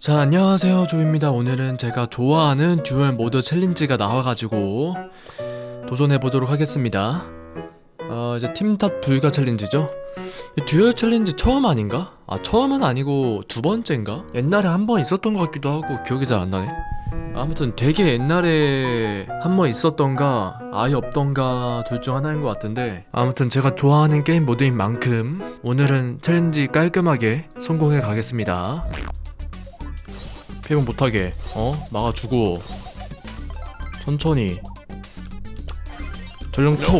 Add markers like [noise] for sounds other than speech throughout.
자 안녕하세요 조입니다. 오늘은 제가 좋아하는 듀얼 모드 챌린지가 나와가지고 도전해보도록 하겠습니다. 어 이제 팀탓 불가 챌린지죠? 이 듀얼 챌린지 처음 아닌가? 아 처음은 아니고 두 번째인가? 옛날에 한 번 있었던 것 같기도 하고 기억이 잘 안 나네. 아무튼 되게 옛날에 한 번 있었던가 아예 없던가 둘 중 하나인 것 같은데 아무튼 제가 좋아하는 게임 모드인 만큼 오늘은 챌린지 깔끔하게 성공해 가겠습니다 피해복 못하게 어? 막아주고 천천히. 전령폭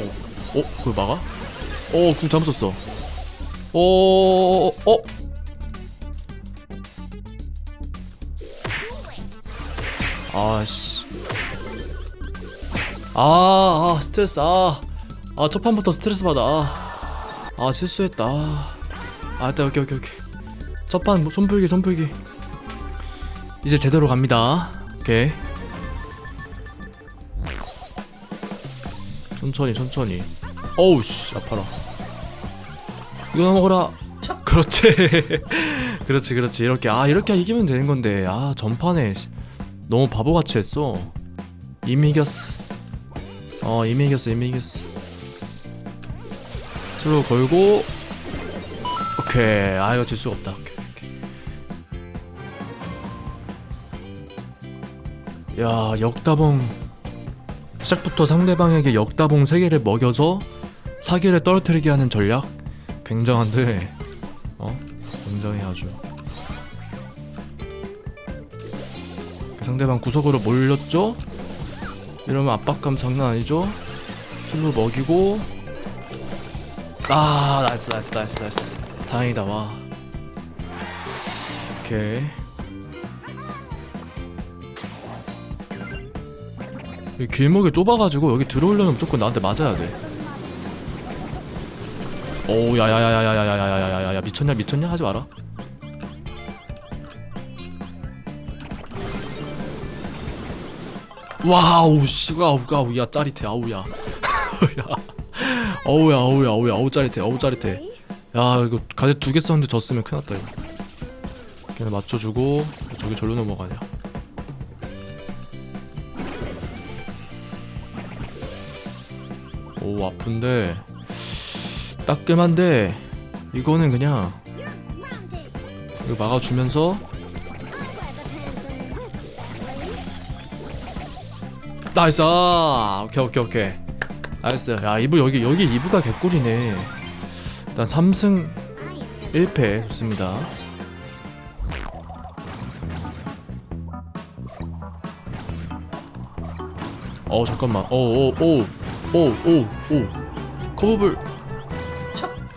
어? 그걸 막아? 어, 궁 잘못 썼어. 어, 어? 아씨. 아, 아 스트레스. 아, 아 첫판부터 스트레스 받아. 아, 아 실수했다. 아 일단 오케이 오케이 오케이. 첫판 손풀기 손풀기 이제 제대로 갑니다. 오케이. 천천히 천천히. 어우 씨 아파라. 이거 먹어라. 그렇지. [laughs] 그렇지 그렇지 이렇게 아 이렇게 이기면 되는 건데 아 전판에 너무 바보같이 했어. 이미 이겼어. 어 이미 이겼어 이미 이겼어. 슬로 걸고 오케이 아 이거 질 수가 없다. 오케이. 야 역다봉. 시작부터 상대방에게 역다봉 3개를 먹여서 사기를 떨어뜨리게 하는 전략? 굉장한데. 어? 굉장히 아주. 상대방 구석으로 몰렸죠? 이러면 압박감 장난 아니죠? 술로 먹이고. 아 나이스 나이스 나이스 나이스. 다행이다 와. 오케이 길목이 좁아가지고 여기 들어오려면 무조건 나한테 맞아야 돼. 오 야야야야야야야야야야야 미쳤냐 미쳤냐 하지 마라. 와우 씨 와우 와우 야 짜릿해 아우야 야 어우야 어우야 어우야 어우 짜릿해 어우 짜릿해 야 이거 가재 두개 썼는데 졌으면 큰일 났다 이거 걔네 맞춰주고 저기 절로 넘어가냐 오 아픈데. 따끔한데 이거는 그냥 이거 막아주면서 나이스! 아, 오케이 오케이 오케이. 나이스. 야 이부 여기 여기 이부가 개꿀이네. 일단 3승 1패 좋습니다. 어 잠깐만. 오오오 오오오. 커브블.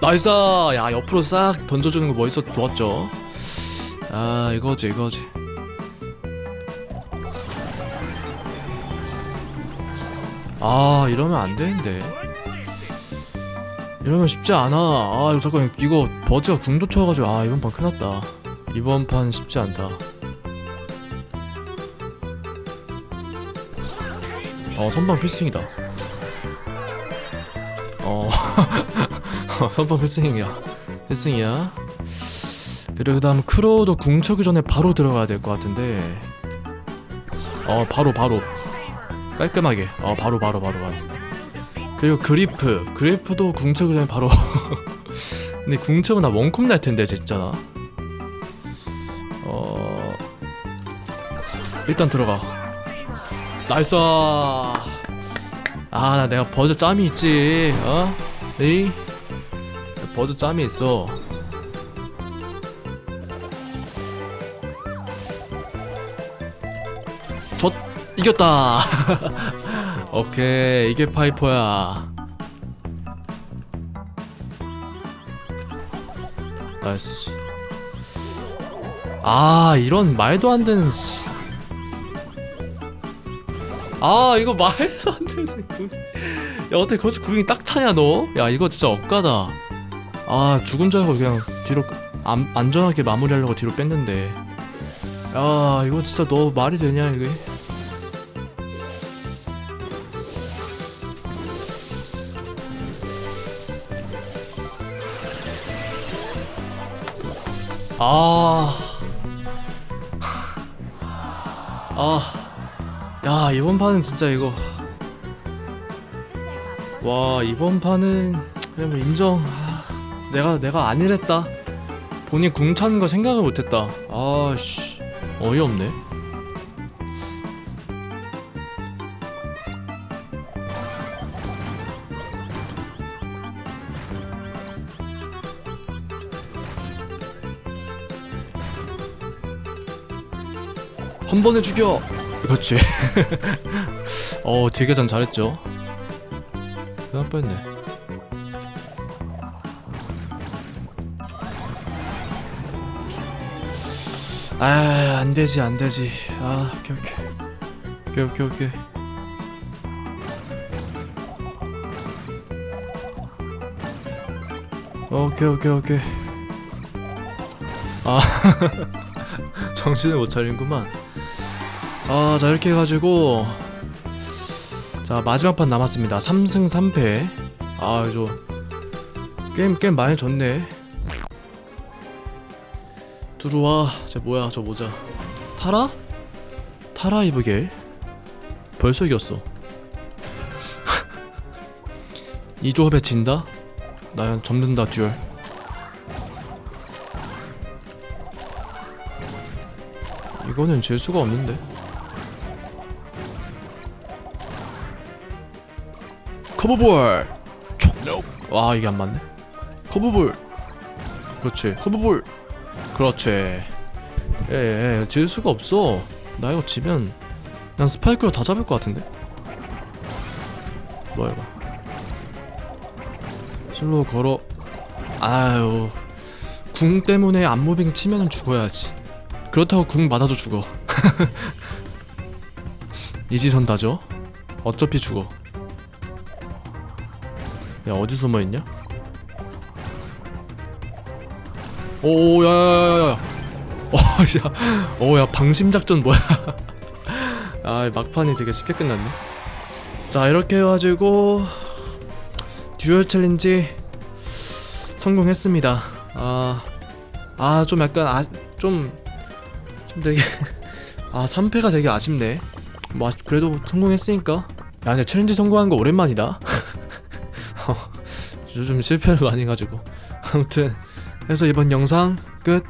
나이스. 야 옆으로 싹 던져주는 거 멋있어 좋았죠? 아 이거지 이거지. 아 이러면 안 되는데. 이러면 쉽지 않아. 아 이거 잠깐 이거 버즈가 궁도 쳐가지고 아 이번 판 큰일났다. 이번 판 쉽지 않다. 어 선방 필승이다 어 선방 필승이야. 필승이야. 그리고 그 다음 크로우도 궁 쳐기 전에 바로 들어가야 될 것 같은데. 어 바로 바로. 깔끔하게. 어 바로 바로 바로 바로. 그리고 그리프. 그리프도 궁 쳐기 전에 바로. [laughs] 근데 궁 쳐면 나 원컵 날 텐데 진짜 어 일단 들어가. 나이스 아 나 내가 버즈 짬이 있지. 어? 에이? 버즈 짬이 있어. 졌 이겼다. [laughs] 오케이 이게 파이퍼야. 나이스. 아 이런 말도 안 되는 씨. 아 이거 말도 안 되는 궁. 야 어떻게 거기서 궁이 딱 차냐 너? 야 이거 진짜 억까다. 아 죽은 줄 알고 그냥 뒤로 안, 안전하게 마무리하려고 뒤로 뺐는데. 야 이거 진짜 너 말이 되냐 이게? 아 아 야 이번 판은 진짜 이거. 와 이번 판은 그냥 뭐 인정. 아, 내가 내가 안 이랬다. 본인 궁 차는 거 생각을 못했다. 아씨. 어이없네. 한 번에 죽여 그렇지. [laughs] 어 딜계전 잘했죠? 그냥 뻔했네. 아 안되지 안되지. 아 오케이 오케이. 오케이 오케이 오케이. 오케이 오케이 오케이. 아. [laughs] 정신을 못 차리는구만 아, 자 이렇게 해가지고 자 마지막 판 남았습니다. 3승 3패. 아, 저 게임 게임 많이 졌네. 들어와. 저 뭐야, 저 모자. 타라? 타라 이브겔. 벌써 이겼어. [laughs] 이 조합에 진다? 나 접는다 듀얼. 이거는 질 수가 없는데. 커브볼 촉. 와 이게 안 맞네. 커브볼. 그렇지. 커브볼. 그렇지. 예, 예, 질 수가 없어. 나 이거 지면 난 스파이크로 다 잡을 것 같은데. 뭐야 이거? 슬로우 걸어. 아유. 궁 때문에 안무빙 치면은 죽어야지. 그렇다고 궁 맞아도 죽어. [laughs] 이지선다죠. 어차피 죽어. 야 어디 숨어 있냐? 오, 야야야야. 어, [laughs] 야, 오, 야 방심 작전 뭐야? [laughs] 아, 막판이 되게 쉽게 끝났네. 자, 이렇게 해가지고 듀얼 챌린지 성공했습니다. 아, 아, 좀 약간 아, 좀, 좀 되게 [laughs] 아, 3패가 되게 아쉽네. 뭐 아쉽- 그래도 성공했으니까. 야, 근데 챌린지 성공한 거 오랜만이다. [laughs] 요즘 실패를 많이 해가지고. 아무튼 그래서 이번 영상 끝